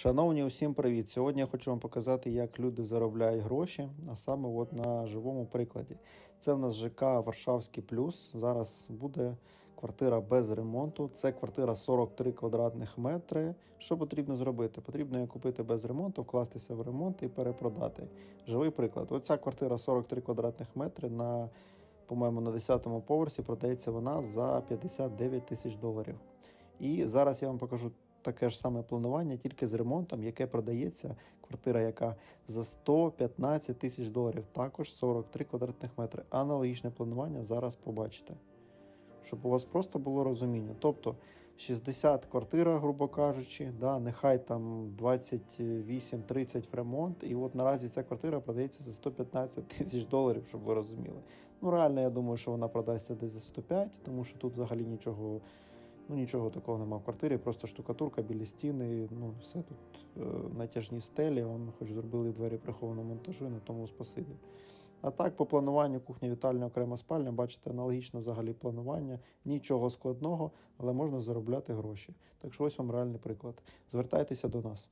Шановні, усім привіт! Сьогодні я хочу вам показати, як люди заробляють гроші, а саме от на живому прикладі. Це в нас ЖК Варшавський плюс. Зараз буде квартира без ремонту. Це квартира 43 квадратних метри. Що потрібно зробити? Потрібно її купити без ремонту, вкластися в ремонт і перепродати. Живий приклад. Оця квартира 43 квадратних метри на, по-моєму, на 10-му поверсі продається вона за 59 тисяч доларів. І зараз я вам покажу таке ж саме планування, тільки з ремонтом, яке продається. Квартира, яка за 115 тисяч доларів, також 43 квадратних метри. Аналогічне планування зараз побачите. Щоб у вас просто було розуміння. Тобто 60 квартира, грубо кажучи, да, нехай там 28-30 в ремонт. І от наразі ця квартира продається за 115 тисяч доларів, щоб ви розуміли. Ну, реально, я думаю, що вона продасться десь за 105, тому що тут взагалі нічого. Ну, нічого такого немає в квартирі, просто штукатурка, білі стіни, ну, все тут е, натяжні стелі, Вам хоч зробили двері прихованого монтажу, на тому спасибі. А так, по плануванню кухня вітальня окрема спальня, бачите, аналогічно взагалі планування, нічого складного, але можна заробляти гроші. Так що ось вам реальний приклад. Звертайтеся до нас.